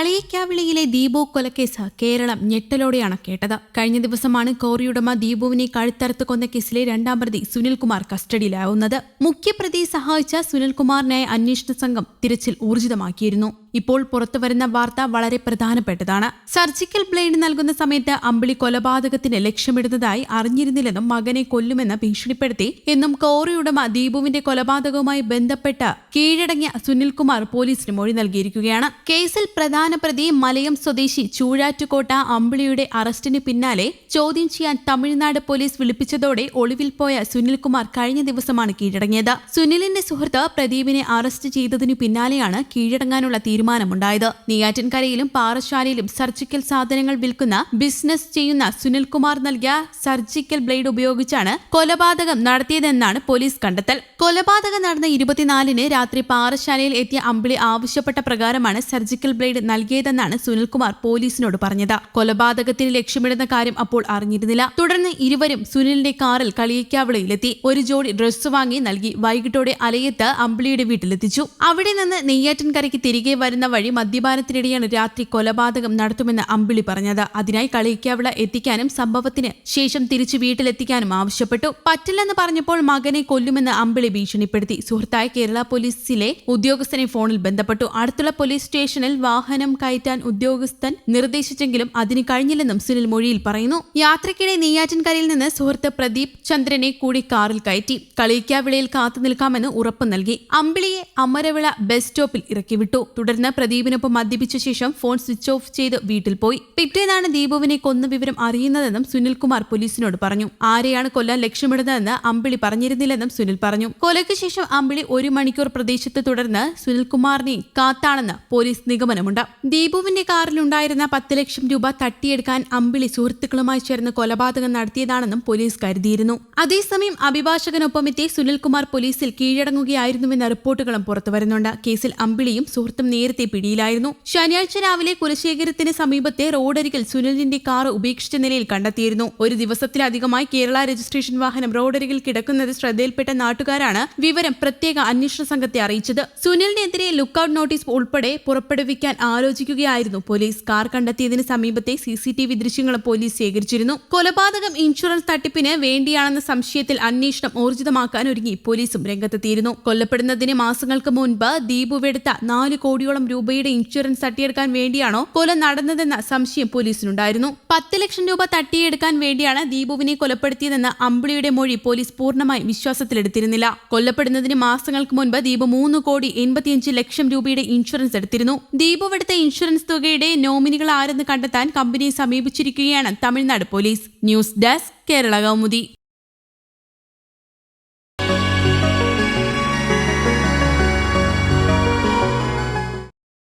കളിയിക്കാവിളിയിലെ ദീപു കൊലക്കേസ് കേരളം ഞെട്ടലോടെയാണ് കേട്ടത്. കഴിഞ്ഞ ദിവസമാണ് കോറിയുടമ ദീപുവിനെ കഴുത്തറുത്ത് കൊന്ന കേസിലെ രണ്ടാം പ്രതി സുനിൽകുമാർ കസ്റ്റഡിയിലാവുന്നത്. മുഖ്യപ്രതിയെ സഹായിച്ച സുനിൽകുമാറിനായി അന്വേഷണ സംഘം തിരച്ചിൽ ഊർജിതമാക്കിയിരുന്നു. ഇപ്പോൾ പുറത്തുവരുന്ന വാർത്ത വളരെ പ്രധാനപ്പെട്ടതാണ്. സർജിക്കൽ ബ്ലേഡ് നൽകുന്ന സമയത്ത് അമ്പിളി കൊലപാതകത്തിന് ലക്ഷ്യമിടുന്നതായി അറിഞ്ഞിരുന്നില്ലെന്നും മകനെ കൊല്ലുമെന്ന് ഭീഷണിപ്പെടുത്തി. എന്നും കോറിയുടമ ദീപുവിന്റെ കൊലപാതകവുമായി ബന്ധപ്പെട്ട് കീഴടങ്ങിയ സുനിൽകുമാർ പോലീസിന് മൊഴി നൽകിയിരിക്കുകയാണ്. കേസിൽ പ്രധാന പ്രതി മലയം സ്വദേശി ചൂഴാറ്റുകോട്ട അമ്പിളിയുടെ അറസ്റ്റിന് പിന്നാലെ ചോദ്യം ചെയ്യാൻ തമിഴ്നാട് പോലീസ് വിളിപ്പിച്ചതോടെ ഒളിവിൽ പോയ സുനിൽകുമാർ കഴിഞ്ഞ ദിവസമാണ് കീഴടങ്ങിയത്. സുനിലിന്റെ സുഹൃത്ത് പ്രദീപിനെ അറസ്റ്റ് ചെയ്തതിനു പിന്നാലെയാണ് കീഴടങ്ങാനുള്ള തീരുമാനമുണ്ടായത്. നെയ്യാറ്റിൻകരയിലും പാറശാലയിലും സർജിക്കൽ സാധനങ്ങൾ വിൽക്കുന്ന ബിസിനസ് ചെയ്യുന്ന സുനിൽകുമാർ നൽകിയ സർജിക്കൽ ബ്ലേഡ് ഉപയോഗിച്ചാണ് കൊലപാതകം നടത്തിയതെന്നാണ് പോലീസ് കണ്ടെത്തൽ. കൊലപാതകം നടന്ന ഇരുപത്തിനാലിന് രാത്രി പാറശാലയിൽ എത്തിയ അമ്പിളി ആവശ്യപ്പെട്ട പ്രകാരമാണ് സർജിക്കൽ ബ്ലേഡ് നൽകിയതെന്നാണ് സുനിൽകുമാർ പോലീസിനോട് പറഞ്ഞത്. കൊലപാതകത്തിന് ലക്ഷ്യമിടുന്ന കാര്യം അപ്പോൾ അറിഞ്ഞിരുന്നില്ല. തുടർന്ന് ഇരുവരും സുനിലിന്റെ കാറിൽ കളിയിക്കാവിളയിലെത്തി. ഒരു ജോഡി ഡ്രസ്സ് വാങ്ങി നൽകി. വൈകിട്ടോടെ അലയത്ത് അമ്പിളിയുടെ വീട്ടിലെത്തിച്ചു. അവിടെ നിന്ന് നെയ്യാറ്റിൻകരയ്ക്ക് തിരികെ വരുന്ന വഴി മദ്യപാനത്തിനിടെയാണ് രാത്രി കൊലപാതകം നടത്തുമെന്ന് അമ്പിളി പറഞ്ഞത്. അതിനായി കളിയിക്കാവിള എത്തിക്കാനും സംഭവത്തിന് ശേഷം തിരിച്ചു വീട്ടിലെത്തിക്കാനും ആവശ്യപ്പെട്ടു. പറ്റില്ലെന്ന് പറഞ്ഞപ്പോൾ മകനെ കൊല്ലുമെന്ന് അമ്പിളി ഭീഷണിപ്പെടുത്തി. സുഹൃത്തായ കേരള പോലീസിലെ ഉദ്യോഗസ്ഥനെ ഫോണിൽ ബന്ധപ്പെട്ടു. അടുത്തുള്ള പോലീസ് സ്റ്റേഷനിൽ വാഹനം കയറ്റാൻ ഉദ്യോഗസ്ഥൻ നിർദ്ദേശിച്ചെങ്കിലും അതിന് കഴിഞ്ഞില്ലെന്നും സുനിൽ മൊഴിയിൽ പറയുന്നു. യാത്രയ്ക്കിടെ നെയ്യാറ്റിൻകരയിൽ നിന്ന് സുഹൃത്ത് പ്രദീപ് ചന്ദ്രനെ കൂടി കാറിൽ കയറ്റി. കളിയിക്കാവിളയിൽ കാത്തു നിൽക്കാമെന്ന് ഉറപ്പ് നൽകി. അമ്പിളിയെ അമരവിള ബസ് സ്റ്റോപ്പിൽ ഇറക്കി വിട്ടു തുടർന്ന് പ്രദീപിനൊപ്പം മദ്യപിച്ച ശേഷം ഫോൺ സ്വിച്ച് ഓഫ് ചെയ്ത് വീട്ടിൽ പോയി. പിറ്റേന്നാണ് ദീപുവിനെ കൊന്ന വിവരം അറിയുന്നതെന്നും സുനിൽകുമാർ പോലീസിനോട് പറഞ്ഞു. ആരെയാണ് കൊല്ലാൻ ലക്ഷ്യമിടുന്നതെന്ന് അമ്പിളി പറഞ്ഞിരുന്നില്ലെന്നും സുനിൽ പറഞ്ഞു. കൊലയ്ക്ക് ശേഷം അമ്പിളി ഒരു മണിക്കൂർ പ്രദേശത്ത് തുടർന്ന് സുനിൽകുമാറിനെ കാത്താണെന്ന് പോലീസ് നിഗമനമുണ്ട്. ദീപുവിന്റെ കാറിലുണ്ടായിരുന്ന പത്ത് ലക്ഷം രൂപ തട്ടിയെടുക്കാൻ അമ്പിളി സുഹൃത്തുക്കളുമായി ചേർന്ന് കൊലപാതകം നടത്തിയതാണെന്നും പോലീസ് കരുതിയിരുന്നു. അതേസമയം അഭിഭാഷകനൊപ്പം എത്തി സുനിൽകുമാർ പോലീസിൽ കീഴടങ്ങുകയായിരുന്നുവെന്ന റിപ്പോർട്ടുകളും പുറത്തുവരുന്നുണ്ട്. കേസിൽ അമ്പിളിയും സുഹൃത്തും നേരത്തെ പിടിയിലായിരുന്നു. ശനിയാഴ്ച രാവിലെ കുലശേഖരത്തിന് സമീപത്തെ റോഡരികിൽ സുനിലിന്റെ കാർ ഉപേക്ഷിച്ച നിലയിൽ കണ്ടെത്തിയിരുന്നു. ഒരു ദിവസത്തിലധികമായി കേരള രജിസ്ട്രേഷൻ വാഹനം റോഡരികിൽ കിടക്കുന്നത് ശ്രദ്ധയിൽപ്പെട്ട നാട്ടുകാരാണ് വിവരം പ്രത്യേക അന്വേഷണ സംഘത്തെ അറിയിച്ചത്. സുനിലിനെതിരെ ലുക്കൌട്ട് നോട്ടീസ് ഉൾപ്പെടെ പുറപ്പെടുവിക്കാൻ ആലോചിക്കുകയായിരുന്നു പോലീസ്. കാർ കണ്ടെത്തിയതിന് സമീപത്തെ സി സി ടി വി ദൃശ്യങ്ങളും പോലീസ് ശേഖരിച്ചിരുന്നു. കൊലപാതകം ഇൻഷുറൻസ് തട്ടിപ്പിന് വേണ്ടിയാണെന്ന സംശയത്തിൽ അന്വേഷണം ഊർജിതമാക്കാൻ ഒരുങ്ങി പോലീസും രംഗത്തെത്തിയിരുന്നു. കൊല്ലപ്പെടുന്നതിന് മാസങ്ങൾക്ക് മുൻപ് ദീപുവെടുത്ത നാല് കോടിയോളം രൂപയുടെ ഇൻഷുറൻസ് തട്ടിയെടുക്കാൻ വേണ്ടിയാണോ കൊല നടന്നതെന്ന സംശയം പോലീസിനുണ്ടായിരുന്നു. പത്ത് ലക്ഷം രൂപ തട്ടിയെടുക്കാൻ വേണ്ടിയാണ് ദീപുവിനെ കൊലപ്പെടുത്തിയതെന്ന അമ്പിളിയുടെ മൊഴി പോലീസ് പൂർണമായി വിശ്വാസത്തിലെടുത്തിരുന്നില്ല. കൊല്ലപ്പെടുന്നതിന് മാസങ്ങൾക്ക് മുൻപ് ദീപു മൂന്ന് കോടി എൺപത്തിയഞ്ച് ലക്ഷം രൂപയുടെ ഇൻഷുറൻസ് എടുത്തിരുന്നു. ദീപുവെടുത്ത ഇൻഷുറൻസ് തുകയുടെ നോമിനികൾ ആരെന്ന് കണ്ടെത്താൻ കമ്പനിയെ സമീപിച്ചിരിക്കുകയാണ് Tamil Nadu police. News desk Kerala Kaumudi.